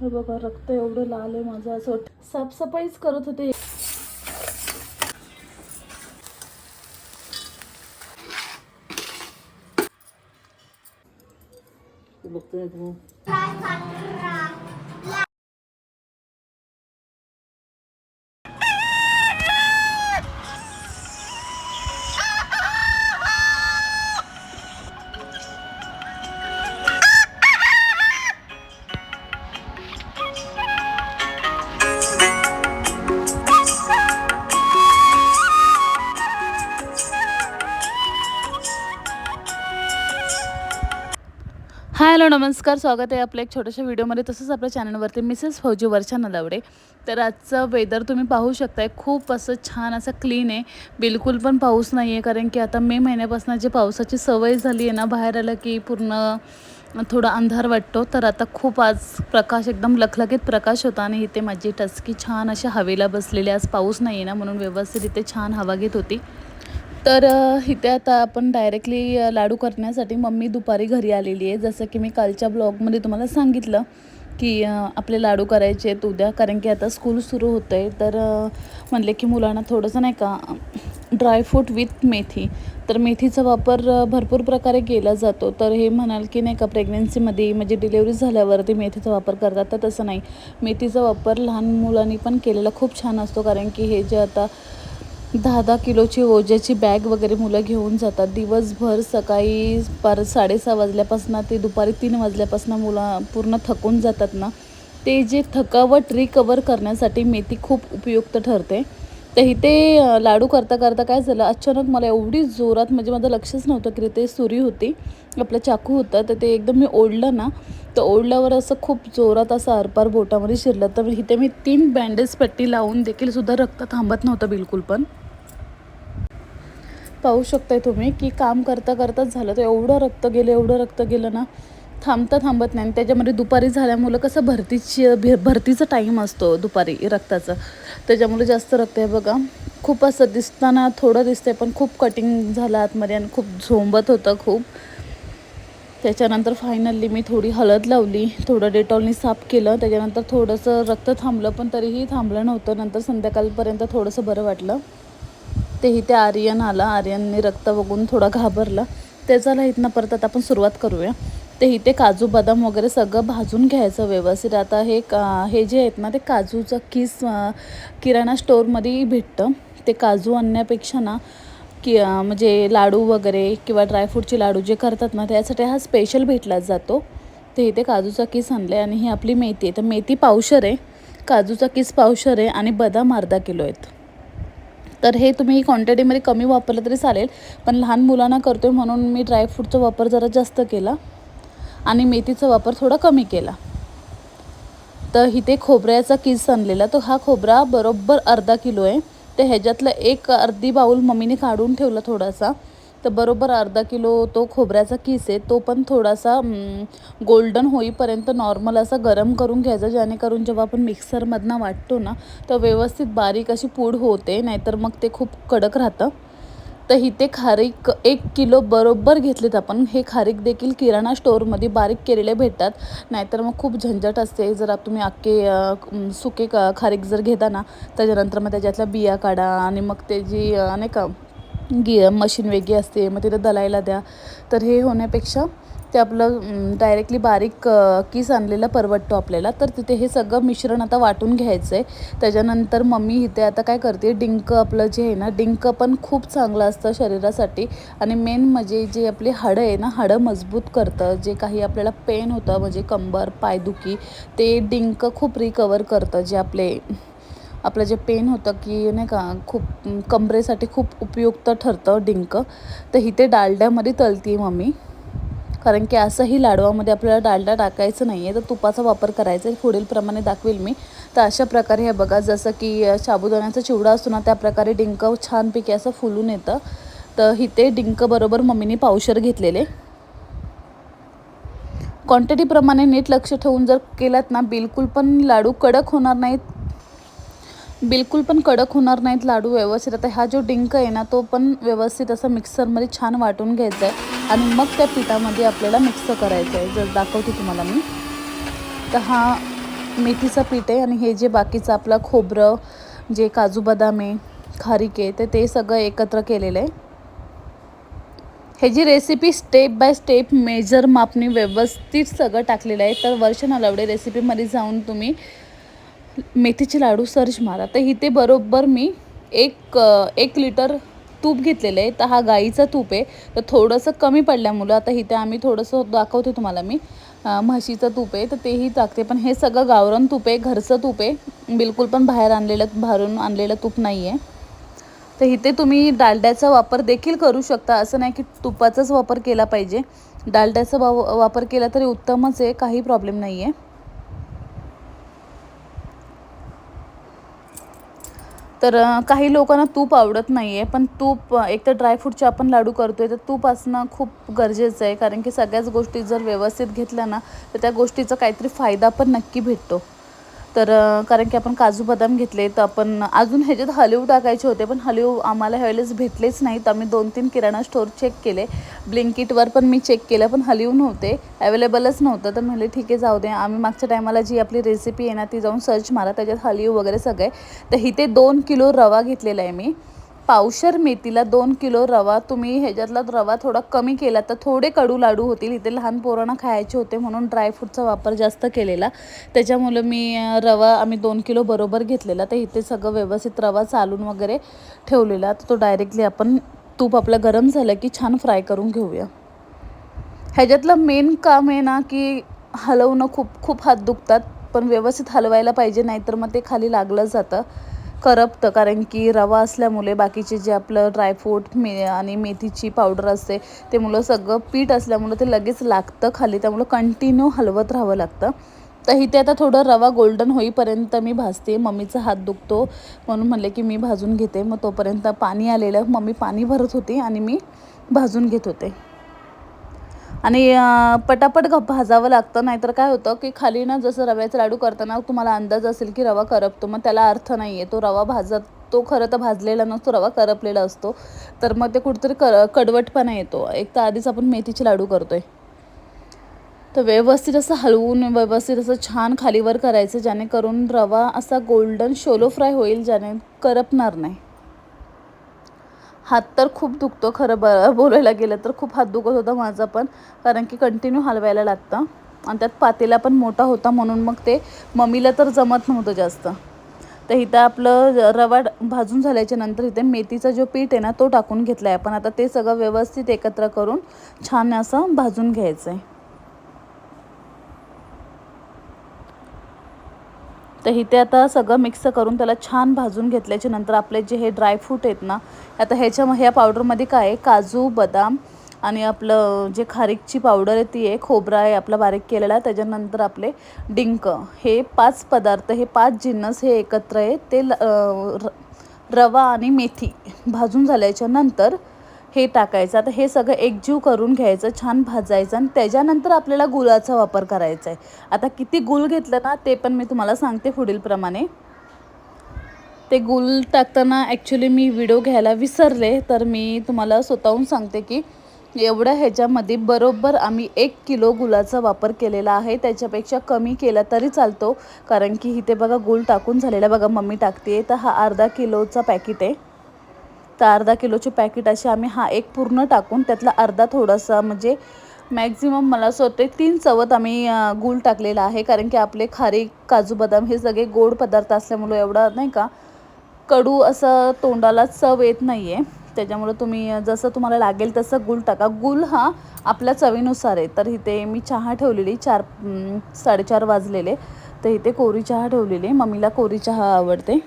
हे बघा रक्त एवढं लाल आहे माझं असं साफसफाईच करत होते. बघतोय नमस्कार स्वागत आहे आपल्या एक छोट्याशा व्हिडिओमध्ये. तसंच आपल्या चॅनलवरती मिसेस फौजी वर्षा नलावडे. तर आजचं वेदर तुम्ही पाहू शकताय. खूप असं छान असं क्लीन आहे. बिलकुल पण पाऊस नाही आहे कारण की आता मे महिन्यापासून जी पावसाची सवय झाली आहे ना बाहेर आलं की पूर्ण थोडा अंधार वाटतो. तर आता खूप आज प्रकाश एकदम लखलखीत प्रकाश होता आणि इथे माझी टचकी छान अशा हवेला बसलेली आज पाऊस नाही आहे ना म्हणून व्यवस्थित इथे छान हवा घेत होती. तर इथे आता आपण डायरेक्टली लाडू करण्यासाठी मम्मी दुपारी घरी आलेली आहे. जसं की मी कालच्या ब्लॉगमध्ये तुम्हाला सांगितलं की आपले लाडू करायचे आहेत उद्या. कारण की आता स्कूल सुरू होतं आहे तर म्हणले की मुलांना थोडंसं नाही का ड्रायफ्रूट विथ मेथी. तर मेथीचा वापर भरपूर प्रकारे केला जातो. तर हे म्हणाल की नाही का प्रेग्नेन्सीमध्ये म्हणजे डिलेवरी झाल्यावरती मेथीचा वापर करतात. तर तसं नाही. मेथीचा वापर लहान मुलांनी पण केलेला खूप छान असतो. कारण की हे जे आता दहा दहा किलोची ओझ्याची बॅग वगैरे मुलं घेऊन जातात. दिवसभर सकाळी पार साडेसहा वाजल्यापासून ते दुपारी तीन वाजल्यापासून मुलं पूर्ण थकून जातात ना. ते जे थकावट रिकवर करण्यासाठी मेथी खूप उपयुक्त ठरते. तर इथे लाडू करता करता काय झालं अचानक मला एवढी जोरात म्हणजे माझं लक्षच नव्हतं की ते सुरी होती आपलं चाकू होतं तर ते एकदम मी ओढलं ना तर ओढल्यावर असं खूप जोरात असं आरपार बोटामध्ये शिरलं. तर इथे मी तीन बँडेज पट्टी लावून देखील सुद्धा रक्त थांबत नव्हतं बिलकुल पण. पाहू शकताय तुम्ही की काम करता करताच झालं तर एवढं रक्त गेलं एवढं रक्त गेलं ना. थांबता थांबत नाही. आणि त्याच्यामध्ये दुपारी झाल्यामुळं कसं भरतीची भे- भरतीचा टाईम असतो दुपारी रक्ताचं. त्याच्यामुळे जास्त रक्त आहे बघा. खूप असं दिसताना थोडं दिसतंय पण खूप कटिंग झालं आतमध्ये आणि खूप झोंबत होतं खूप. त्याच्यानंतर फायनली मी थोडी हळद लावली थोडं डेटॉलनी साफ केलं. त्याच्यानंतर थोडंसं रक्त थांबलं पण तरीही थांबलं नव्हतं. नंतर संध्याकाळपर्यंत थोडंसं बरं वाटलं. तेही ते आर्यन आला. आर्यनने रक्त बघून थोडा घाबरला. त्याचाला इथनं परत आता आपण सुरुवात करूया. ते इथे काजू बदाम वगैरे सगळं भाजून घ्यायचं व्यवस्थित. आता हे का हे जे आहेत ना ते काजूचं किस किराणा स्टोअरमध्ये भेटतं. ते काजू आणण्यापेक्षा ना की म्हणजे लाडू वगैरे किंवा ड्रायफ्रूटचे लाडू जे करतात ना त्यासाठी हा स्पेशल भेटला जातो. ते इथे काजूचा किस आणलं आहे आणि ही आपली मेथी आहे. तर मेथी पावशर आहे. काजूचा किस पावशर आहे आणि बदाम अर्धा किलो आहेत. तर हे तुम्ही क्वांटिटीमध्ये कमी वापरलं तरी चालेल. पण लहान मुलांना करतो आहे म्हणून मी ड्रायफ्रूटचा वापर जरा जास्त केला. आणि मेथीचा वापर थोडा कमी केला. तर इथे खोबऱ्याचा किस आणलेला तो हा खोबरा बरोबर अर्धा किलो आहे. तर ह्याच्यातलं एक अर्धी बाऊल मम्मीने काढून ठेवला थोडासा. तर बरोबर अर्धा किलो तो खोबऱ्याचा किस आहे तो पण थोडासा गोल्डन होईपर्यंत नॉर्मल असा गरम करून घ्यायचा जेणेकरून जेव्हा आपण मिक्सरमधनं वाटतो ना तर व्यवस्थित बारीक अशी पूड होते नाहीतर मग ते खूप कडक राहतं. तर इथे खारीक एक किलो बरोबर घेतलेत आपण हे खारीक देखील किराणा स्टोअरमध्ये बारीक केलेले भेटतात नाहीतर मग खूप झंझट असते जर आप तुम्ही अख्खे सुके खारीक जर घेता ना त्याच्यानंतर मग त्याच्यातल्या बिया काढा आणि मग ते जी नाही का गी मशीन वेगळी असते मग तिथं दलायला द्या. तर हे होण्यापेक्षा ते आपलं डायरेक्टली बारीक किस आणलेला परवडतो आपल्याला. तर तिथे हे सगळं मिश्रण आता वाटून घ्यायचं आहे त्याच्यानंतर मम्मी इथे आता काय करते डिंक आपलं जे आहे ना डिंक पण खूप चांगलं असतं शरीरासाठी. आणि मेन म्हणजे जे आपली हाडं आहे ना हाडं मजबूत करतं. जे काही आपल्याला पेन होतं म्हणजे कंबर पायदुखी ते डिंक खूप रिकवर करतं जे आपले आपलं जे पेन होतं की नाही का खूप कमरेसाठी खूप उपयुक्त ठरतं डिंक तर इथे डालड्यामध्ये तळती मम्मी. कारण की असंही लाडवामध्ये आपल्याला डालडा टाकायचं नाही आहे तर तुपाचा वापर करायचा आहे. पुढील प्रमाणे दाखवेल मी. तर अशा प्रकारे हे बघा जसं की साबुदाण्याचा चिवडा असतो ना त्याप्रकारे डिंक छानपैकी असं फुलून येतं. तर इथे डिंक बरोबर मम्मीने पावशर घेतलेले. क्वांटिटीप्रमाणे नीट लक्ष ठेवून जर केलात ना बिलकुल पण लाडू कडक होणार नाहीत. बिलकुल पण कडक होणार नाहीत लाडू व्यवस्थित. आता हा जो डिंक आहे ना तो पण व्यवस्थित असं मिक्सरमध्ये छान वाटून घ्यायचा आहे आणि मग त्या पिठामध्ये आपल्याला मिक्स करायचं आहे जर दाखवते तुम्हाला मी. तर हा मेथीचं पीठ आहे आणि हे जे बाकीचं आपलं खोबरं जे काजू बदाम आहे खारीक आहे तर ते सगळं एकत्र केलेलं आहे. ह्याची recipe step by step measure मापनी व्यवस्थित सगळं टाकलेलं आहे. तर वर्ष नलावडे रेसिपीमध्ये जाऊन तुम्ही मेथीचे लाडू सर्च मारा. तर इथे बरोबर मी एक एक लिटर तूप घेतलेलं आहे. तर हा गाईचं तूप आहे. तर थोडंसं कमी पडल्यामुळं आता इथे आम्ही थोडंसं दाखवते तुम्हाला मी म्हशीचं तूप आहे. तर तेही टाकते. पण हे सगळं गावरण तूप आहे. घरचं तूप आहे. बिलकुल पण बाहेर आणलेलं बाहेरून आणलेलं तूप नाही आहे तर इथे तुम्ही डालड्याचा वापर देखील करू शकता. असं नाही की तुपाचाच वापर केला पाहिजे. डालड्याचा वाव वापर केला तरी उत्तमच आहे. काही प्रॉब्लेम नाही आहे तर काही लोकांना तूप आवडत नाही आहे पण तूप एक तर ड्रायफ्रूटचे आपण लाडू करतो आहे तर तूप असणं खूप गरजेचं आहे कारण की सगळ्याच गोष्टी जर व्यवस्थित घेतल्या ना तर त्या गोष्टीचा काहीतरी फायदा पण नक्की भेटतो. तर कारण की आपण काजू बदाम घेतले तर आपण अजून ह्याच्यात हलीव टाकायचे होते पण हलीव आम्हाला ह्यावेळेस भेटलेच नाही तर आम्ही दोन तीन किराणा स्टोअर चेक केले. ब्लिंकिटवर पण मी चेक केलं पण हलीव नव्हते. अवेलेबलच नव्हतं. तर म्हणले ठीक आहे जाऊ दे. आम्ही मागच्या टायमाला जी आपली रेसिपी आहे ना ती जाऊन सर्च मारा. त्याच्यात हलीव वगैरे सगळे. तर इथे दोन किलो रवा घेतलेला आहे मी. पावशर मेथीला दोन किलो रवा तुम्ही ह्याच्यातला रवा थोडा कमी केला तर थोडे कडू लाडू होतील. इथे लहान पोरांना खायचे होते म्हणून ड्रायफ्रूटचा वापर जास्त केलेला. त्याच्यामुळं मी रवा आम्ही दोन किलो बरोबर घेतलेला. तर इथे सगळं व्यवस्थित रवा चालून वगैरे ठेवलेला. तर तो डायरेक्टली आपण तूप आपलं गरम झालं की छान फ्राय करून घेऊया. ह्याच्यातलं मेन काम आहे ना की हलवणं खूप खूप हात दुखतात. पण व्यवस्थित हलवायला पाहिजे नाहीतर मग ते खाली लागलं जातं. करपतं कारण की रवा असल्यामुळे बाकीचे जे आपलं ड्रायफ्रूट मे आणि मेथीची पावडर असते ते मुलं सगळं पीठ असल्यामुळं ते लगेच लागतं खाली त्यामुळं कंटिन्यू हलवत राहावं लागतं. तर इथे आता थोडं रवा गोल्डन होईपर्यंत मी भाजते. मम्मीचा हात दुखतो म्हणून म्हणले की मी भाजून घेते. मग तोपर्यंत पाणी आलेलं मम्मी पाणी भरत होती आणि मी भाजून घेत होते. आणि पटापट घ भाजावं लागतं. नाहीतर काय होतं की खाली ना जसं रव्याचा लाडू करताना तुम्हाला अंदाज असेल की रवा करपतो. मग त्याला अर्थ नाही आहे तो रवा भाजत तो खरं तर भाजलेला नसतो रवा करपलेला असतो. तर मग ते कुठेतरी कर कडवटपणा येतो. एक तर आधीच आपण मेथीचे लाडू करतोय. तर व्यवस्थित असं हलवून व्यवस्थित असं छान खालीवर करायचं जेणेकरून रवा असा गोल्डन शोलो फ्राय होईल ज्याने करपणार नाही. हात तर खूप दुखतो खरं ब बोलायला गेलं तर खूप हात दुखत होता माझा पण. कारण की कंटिन्यू हलवायला लागतं. आणि त्यात पातेला पण मोठा होता म्हणून मग ते मम्मीला तर जमत नव्हतं जास्त. तर इथं आपलं रवा भाजून झाल्याच्यानंतर इथे मेथीचा जो पीठ आहे ना तो टाकून घेतला आहे आपण. आता ते सगळं व्यवस्थित एकत्र करून छान असं भाजून घ्यायचं आहे तर इथे आता सगळं मिक्स करून त्याला छान भाजून घेतल्याच्या नंतर आपले जे हे ड्रायफ्रूट आहेत ना आता ह्याच्या ह्या पावडरमध्ये काय आहे? काजू बदाम आणि आपलं जे खारीकची पावडर आहे ती आहे खोबरा आहे आपला बारीक केलेला. त्याच्यानंतर आपले डिंक हे पाच पदार्थ हे पाच जिन्नस हे एकत्र आहे. ते ल- र- रवा आणि मेथी भाजून झाल्याच्यानंतर हे टाकायचं. आता हे सगळं एकजीव करून घ्यायचं छान भाजायचं आणि त्याच्यानंतर आपल्याला गुळाचा वापर करायचा आहे. आता किती गुळ घेतलं ना ते पण मी तुम्हाला सांगते पुढीलप्रमाणे ते गुळ टाकताना ॲक्च्युली मी व्हिडिओ घ्यायला विसरले तर मी तुम्हाला स्वतःहून सांगते की एवढ्या ह्याच्यामध्ये बरोबर आम्ही एक किलो गुलाचा वापर केलेला आहे. त्याच्यापेक्षा कमी केला तरी चालतो. कारण की इथे बघा गुळ टाकून झालेला बघा मम्मी टाकते तर हा अर्धा किलोचा पॅकेट आहे. तर अर्धा किलोचे पॅकेट असे आम्ही हा एक पूर्ण टाकून त्यातला अर्धा थोडासा म्हणजे मॅक्झिमम मला असं वाटतं तीन चवत आम्ही गुळ गूळ टाकलेला आहे. कारण की आपले खारे काजू बदाम हे सगळे गोड पदार्थ असल्यामुळे एवढा नाही का कडू असं तोंडाला चव येत नाही आहे त्याच्यामुळं तुम्ही जसं तुम्हाला लागेल तसं गुळ टाका. गूळ हा आपल्या चवीनुसार आहे. तर इथे मी चहा ठेवलेली चार साडेचार वाजलेले. तर इथे कोरी चहा ठेवलेली. मम्मीला कोरी चहा आवडते.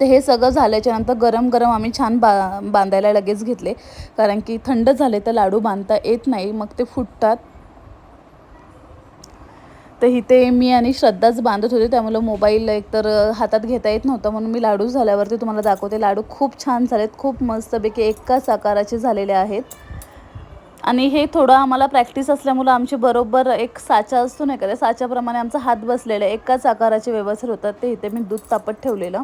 तर हे सगळं झाल्याच्यानंतर गरम गरम आम्ही छान बा बांधायला लगेच घेतले. कारण की थंड झाले तर लाडू बांधता येत नाही मग ते फुटतात. तर इथे मी आणि श्रद्धाच बांधत होते त्यामुळं मोबाईल एकतर हातात घेता येत नव्हता म्हणून मी लाडू झाल्यावरती तुम्हाला दाखवते. लाडू खूप छान झालेत खूप मस्तपैकी एकाच आकाराचे झालेले आहेत. आणि हे थोडं आम्हाला प्रॅक्टिस असल्यामुळं आमचे बरोबर एक साचा असतो नाही का त्या साच्याप्रमाणे आमचा हात बसलेला आहे. एकाच आकाराचे व्यवस्थित होतात ते इथे मी दूध तापत ठेवलेलं.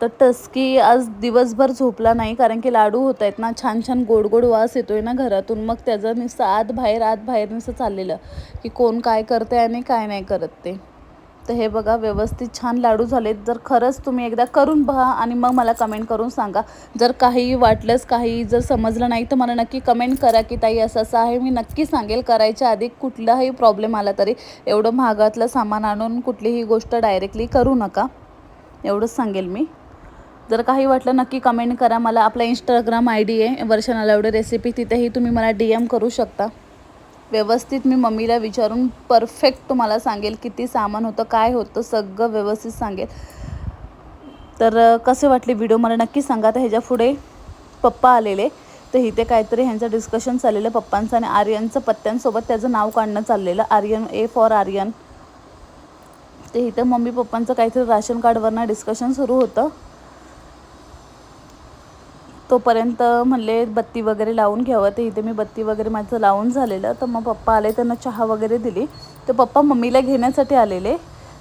तर टस्की आज दिवसभर झोपला नाही कारण की लाडू होत आहेत ना छान छान गोड गोड वास येतो आहे ना घरातून. मग त्याचं नुसतं आत बाहेर आत बाहेर नुसतं चाललेलं की कोण काय करते आणि काय नाही करत ते. तर हे बघा व्यवस्थित छान लाडू झालेत. जर खरंच तुम्ही एकदा करून पहा आणि मग मला कमेंट करून सांगा. जर काही वाटलंच काही जर समजलं नाही तर मला नक्की कमेंट करा की ताई असं असं आहे. मी नक्की सांगेल करायच्या आधी कुठलाही प्रॉब्लेम आला तरी. एवढं महागातलं सामान आणून कुठलीही गोष्ट डायरेक्टली करू नका. एवढंच सांगेल मी. जर काही वाटलं नक्की कमेंट करा. मला आपला इंस्टाग्राम आय डी आहे. वर्षा एवढे रेसिपी तिथेही तुम्ही मला डी एम करू शकता. व्यवस्थित मी मम्मीला विचारून परफेक्ट तुम्हाला सांगेल किती सामान होतं काय होतं सगळं व्यवस्थित सांगेल. तर कसे वाटले व्हिडिओ मला नक्की सांगा. तर ह्याच्या पुढे पप्पा आलेले. तर इथे काहीतरी ह्यांचं डिस्कशन चाललेलं. पप्पांचं आणि आर्यनचं पत्त्यांसोबत त्याचं नाव काढणं चाललेलं. आर्यन ए फॉर आर्यन ते इथं मम्मी पप्पांचं काहीतरी राशन कार्डवरनं डिस्कशन सुरू होतं. तोपर्यंत म्हणले बत्ती वगैरे लावून घ्यावं. ते इथे मी बत्ती वगैरे माझं लावून झालेलं. तर मग पप्पा आले त्यांना चहा वगैरे दिली. तर पप्पा मम्मीला घेण्यासाठी आलेले.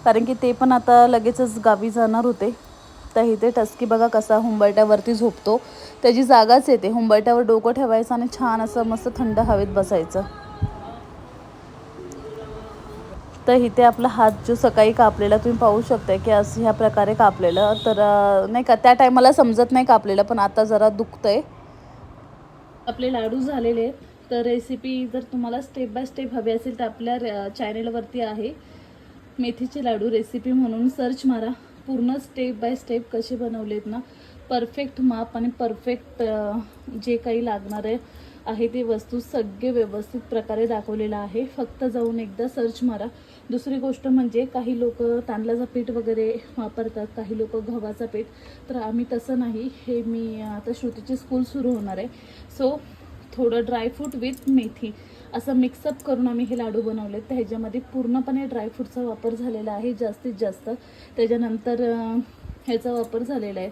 कारण की ते पण आता लगेचच गावी जाणार होते. तर इथे टस्की बघा कसा हुंबरट्यावरती झोपतो. त्याची जागाच येते. हुंबरट्यावर डोकं ठेवायचं आणि छान असं मस्त थंड हवेत बसायचं. तर इथे आपला हात जो सकाळी कापलेला तुम्ही पाहू शकताय की असं ह्या प्रकारे कापलेलं. तर नाही का त्या टायमाला समजत नाही कापलेलं पण आता जरा दुखतंय. आपले लाडू झालेले आहेत. तर रेसिपी जर तुम्हाला स्टेप बाय स्टेप हवी असेल तर आपल्या चॅनेलवरती आहे. मेथीचे लाडू रेसिपी म्हणून सर्च मारा. पूर्ण स्टेप बाय स्टेप कसे बनवलेत ना परफेक्ट माप आणि परफेक्ट जे काही लागणार आहे. आहे ते वस्तू सगळे व्यवस्थित प्रकारे दाखवलेलं आहे. फक्त जाऊन एकदा सर्च मारा. दुसरी गोष्ट म्हणजे काही लोक तांदळाचं पीठ वगैरे वापरतात काही लोक गव्हाचं पीठ. तर आम्ही तसं नाही. हे मी आता श्रुतीची स्कूल सुरू होणार आहे. सो थोडं ड्रायफ्रूट विथ मेथी. असं मिक्सअप करून आम्ही हे लाडू बनवले तर ह्याच्यामध्ये पूर्णपणे ड्रायफ्रूटचा वापर झालेला आहे. जास्तीत जास्त. त्याच्यानंतर ह्याचा वापर झालेला आहे.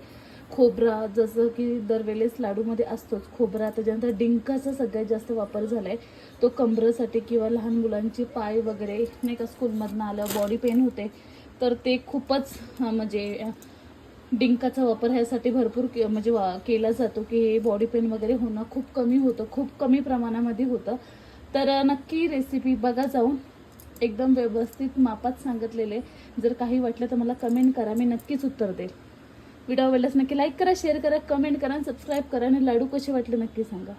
खोबरा जसं की दरवेळेस लाडूमध्ये असतोच खोबरा त्याच्यानंतर डिंकाचा सगळ्यात जास्त वापर झाला आहे तो कमरेसाठी किंवा लहान मुलांचे पाय वगैरे नाही का स्कूलमधनं आलं बॉडी पेन होते. तर ते खूपच म्हणजे डिंकाचा वापर ह्यासाठी भरपूर के म्हणजे वा केला जातो की हे बॉडी पेन वगैरे होणं खूप कमी होतं खूप कमी प्रमाणामध्ये होतं. तर नक्की रेसिपी बघा जाऊन. एकदम व्यवस्थित मापात सांगितलेले. जर काही वाटलं तर मला कमेंट करा मी नक्कीच उत्तर देईल. व्हिडिओ आवडल्यास नक्की लाईक करा शेअर करा कमेंट करा सबस्क्राईब करा आणि लाडू कसे वाटले नक्की सांगा.